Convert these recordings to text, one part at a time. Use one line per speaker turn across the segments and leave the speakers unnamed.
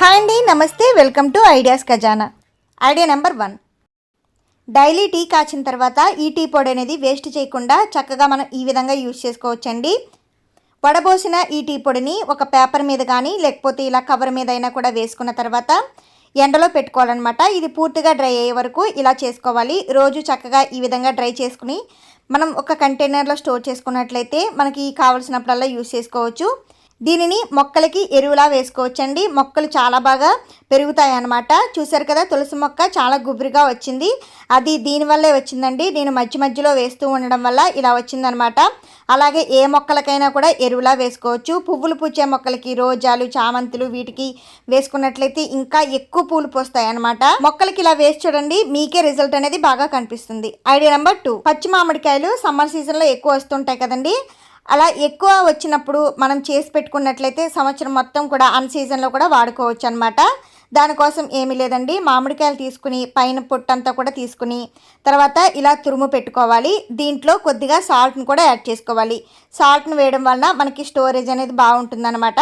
Hi అండి నమస్తే welcome to ideas Khazana. Idea number one. Daily tea కాచిన తర్వాత ఈ టీ పొడి అనేది వేస్ట్ చేయకుండా చక్కగా మనం ఈ విధంగా యూజ్ చేసుకోవచ్చండి. వడబోసిన ఈ టీ పొడిని ఒక పేపర్ మీద కానీ లేకపోతే ఇలా కవర్ మీద అయినా కూడా వేసుకున్న తర్వాత ఎండలో పెట్టుకోవాలన్నమాట. ఇది పూర్తిగా డ్రై అయ్యే వరకు ఇలా చేసుకోవాలి. రోజు చక్కగా ఈ విధంగా డ్రై చేసుకుని మనం ఒక కంటైనర్లో స్టోర్ చేసుకున్నట్లయితే మనకి కావలసినప్పుడల్లా యూజ్ చేసుకోవచ్చు. దీనిని మొక్కలకి ఎరువులా వేసుకోవచ్చండి. మొక్కలు చాలా బాగా పెరుగుతాయి అన్నమాట చూసారు కదా తులసి మొక్క చాలా గుబురుగా వచ్చింది. అది దీనివల్లే వచ్చిందండి. నేను మధ్య మధ్యలో వేస్తూ ఉండడం వల్ల ఇలా వచ్చిందనమాట అలాగే ఏ మొక్కలకైనా కూడా ఎరువులా వేసుకోవచ్చు. పువ్వులు పూచే మొక్కలకి రోజాలు చామంతులు వీటికి వేసుకున్నట్లయితే ఇంకా ఎక్కువ పూలు పోస్తాయి అనమాట మొక్కలకి ఇలా వేసి చూడండి మీకే రిజల్ట్ అనేది బాగా కనిపిస్తుంది. Idea number two. పచ్చి మామిడికాయలు సమ్మర్ సీజన్లో ఎక్కువ వస్తుంటాయి కదండి. అలా ఎక్కువ వచ్చినప్పుడు మనం చేసి పెట్టుకున్నట్లయితే సంవత్సరం మొత్తం కూడా అన్ సీజన్లో కూడా వాడుకోవచ్చు అనమాట దానికోసం ఏమీ లేదండి. మామిడికాయలు తీసుకుని పైన పొట్టంతా కూడా తీసుకుని తర్వాత ఇలా తురుము పెట్టుకోవాలి. దీంట్లో కొద్దిగా సాల్ట్ని కూడా యాడ్ చేసుకోవాలి. సాల్ట్ని వేయడం వలన మనకి స్టోరేజ్ అనేది బాగుంటుందన్నమాట.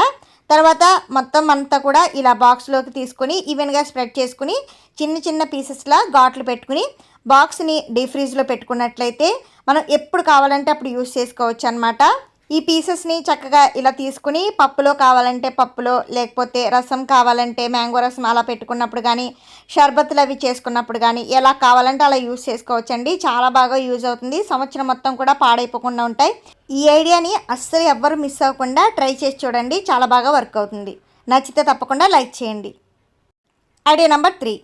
తర్వాత మొత్తం అంతా కూడా ఇలా బాక్స్లోకి తీసుకుని ఈవెన్గా స్ప్రెడ్ చేసుకుని చిన్న చిన్న పీసెస్లా ఘాట్లు పెట్టుకుని బాక్స్ని డీ ఫ్రీజ్లో పెట్టుకున్నట్లయితే మనం ఎప్పుడు కావాలంటే అప్పుడు యూస్ చేసుకోవచ్చు అనమాట ఈ పీసెస్ని చక్కగా ఇలా తీసుకుని పప్పులో కావాలంటే పప్పులో లేకపోతే రసం కావాలంటే మ్యాంగో రసం అలా పెట్టుకున్నప్పుడు కానీ షర్బత్లు అవి చేసుకున్నప్పుడు కానీ ఎలా కావాలంటే అలా యూస్ చేసుకోవచ్చండి. చాలా బాగా యూజ్ అవుతుంది. సంవత్సరం మొత్తం కూడా పాడైపోకుండా ఉంటాయి. ఈ ఐడియాని అస్సలు ఎవ్వరు మిస్ అవ్వకుండా ట్రై చేసి చూడండి. చాలా బాగా వర్క్ అవుతుంది. నచ్చితే తప్పకుండా లైక్ చేయండి. Idea number three.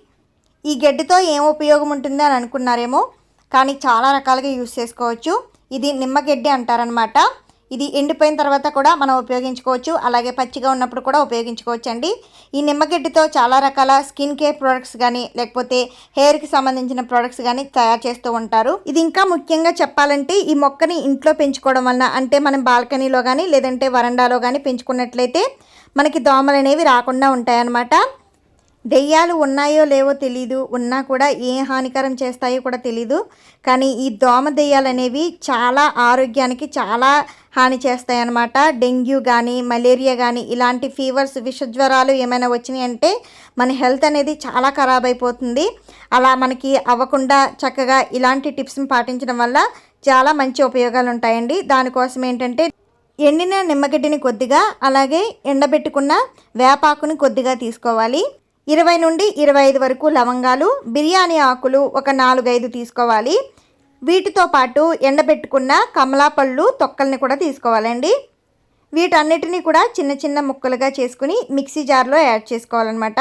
ఈ గడ్డితో ఏం ఉపయోగం ఉంటుంది అని అనుకున్నారేమో కానీ చాలా రకాలుగా యూస్ చేసుకోవచ్చు. ఇది నిమ్మగడ్డి అంటారనమాట ఇది ఎండిపోయిన తర్వాత కూడా మనం ఉపయోగించుకోవచ్చు. అలాగే పచ్చిగా ఉన్నప్పుడు కూడా ఉపయోగించుకోవచ్చు అండి ఈ నిమ్మగడ్డితో చాలా రకాల స్కిన్ కేర్ ప్రోడక్ట్స్ కానీ లేకపోతే హెయిర్కి సంబంధించిన ప్రోడక్ట్స్ కానీ తయారు చేస్తూ ఉంటారు. ఇది ఇంకా ముఖ్యంగా చెప్పాలంటే ఈ మొక్కని ఇంట్లో పెంచుకోవడం వలన అంటే మనం బాల్కనీలో కానీ లేదంటే వరండాలో కానీ పెంచుకున్నట్లయితే మనకి దోమలు అనేవి రాకుండా ఉంటాయన్నమాట. దెయ్యాలు ఉన్నాయో లేవో తెలీదు ఉన్నా కూడా ఏ హానికరం చేస్తాయో కూడా తెలీదు. కానీ ఈ దోమ దెయ్యాలు అనేవి చాలా ఆరోగ్యానికి చాలా హాని చేస్తాయన్నమాట. డెంగ్యూ కానీ మలేరియా కానీ ఇలాంటి ఫీవర్స్ విషజ్వరాలు ఏమైనా వచ్చినాయి అంటే మన హెల్త్ అనేది చాలా ఖరాబ్ అయిపోతుంది. అలా మనకి అవ్వకుండా చక్కగా ఇలాంటి టిప్స్ని పాటించడం వల్ల చాలా మంచి ఉపయోగాలు ఉంటాయండి. దానికోసం ఏంటంటే ఎండిన నిమ్మగడ్డిని కొద్దిగా అలాగే ఎండబెట్టుకున్న వేపాకుని కొద్దిగా తీసుకోవాలి. ఇరవై నుండి ఇరవై ఐదు వరకు లవంగాలు బిర్యానీ ఆకులు ఒక నాలుగైదు తీసుకోవాలి. వీటితో పాటు ఎండబెట్టుకున్న కమలాపళ్ళు తొక్కల్ని కూడా తీసుకోవాలండి. వీటన్నిటిని కూడా చిన్న చిన్న ముక్కలుగా చేసుకుని మిక్సీ జార్లో యాడ్ చేసుకోవాలన్నమాట.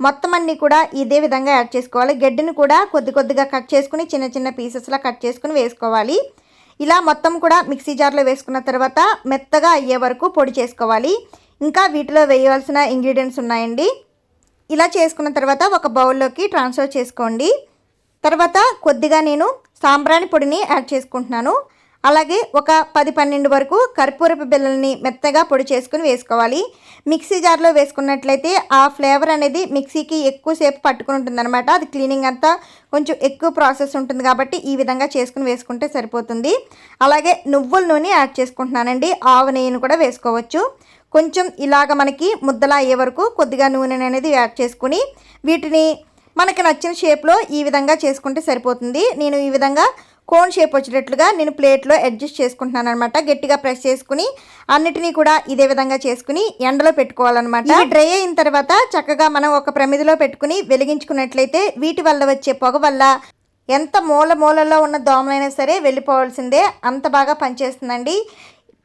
మొత్తం అన్నీ కూడా ఇదే విధంగా యాడ్ చేసుకోవాలి. గడ్డిని కూడా కొద్ది కొద్దిగా కట్ చేసుకుని చిన్న చిన్న పీసెస్లా కట్ చేసుకుని వేసుకోవాలి. ఇలా మొత్తం కూడా మిక్సీ జార్లో వేసుకున్న తర్వాత మెత్తగా అయ్యే వరకు పొడి చేసుకోవాలి. ఇంకా వీటిలో వేయవలసిన ఇంగ్రీడియంట్స్ ఉన్నాయండి. ఇలా చేసుకున్న తర్వాత ఒక బౌల్లోకి ట్రాన్స్ఫర్ చేసుకోండి. తర్వాత కొద్దిగా నేను సాంబ్రాణి పొడిని యాడ్ చేసుకుంటున్నాను. అలాగే ఒక పది పన్నెండు వరకు కర్పూరపు బిళ్ళల్ని మెత్తగా పొడి చేసుకుని వేసుకోవాలి. మిక్సీ జార్లో వేసుకున్నట్లయితే ఆ ఫ్లేవర్ అనేది మిక్సీకి ఎక్కువసేపు పట్టుకుని ఉంటుందన్నమాట. అది క్లీనింగ్ అంతా కొంచెం ఎక్కువ ప్రాసెస్ ఉంటుంది కాబట్టి ఈ విధంగా చేసుకుని వేసుకుంటే సరిపోతుంది. అలాగే నువ్వుల నూనె యాడ్ చేసుకుంటున్నానండి. ఆవు నెయ్యిని కూడా వేసుకోవచ్చు. కొంచెం ఇలాగ మనకి ముద్దలా అయ్యే వరకు కొద్దిగా నూనె అనేది యాడ్ చేసుకుని వీటిని మనకి నచ్చిన షేప్లో ఈ విధంగా చేసుకుంటే సరిపోతుంది. నేను ఈ విధంగా కోన్ షేప్ వచ్చేటట్లుగా నేను ప్లేట్లో అడ్జస్ట్ చేసుకుంటున్నాను అనమాట గట్టిగా ప్రెస్ చేసుకుని అన్నిటినీ కూడా ఇదే విధంగా చేసుకుని ఎండలో పెట్టుకోవాలన్నమాట. డ్రై అయిన తర్వాత చక్కగా మనం ఒక ప్రమిదిలో పెట్టుకుని వెలిగించుకున్నట్లయితే వీటి వల్ల వచ్చే పొగ వల్ల ఎంత మూల మూలలో ఉన్న దోమలైనా సరే వెళ్ళిపోవాల్సిందే. అంత బాగా పనిచేస్తుందండి.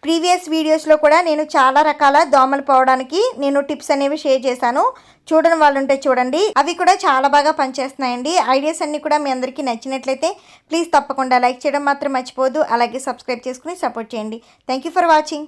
ప్రీవియస్ వీడియోస్లో కూడా నేను చాలా రకాల దోమలు పోవడానికి నేను టిప్స్ అనేవి షేర్ చేశాను. చూడని వాళ్ళు ఉంటే చూడండి. అవి కూడా చాలా బాగా పనిచేస్తున్నాయండి. ఐడియాస్ అన్నీ కూడా మీ అందరికీ నచ్చినట్లయితే ప్లీజ్ తప్పకుండా లైక్ చేయడం మాత్రం మర్చిపోదు అలాగే సబ్స్క్రైబ్ చేసుకుని సపోర్ట్ చేయండి. Thank you for watching.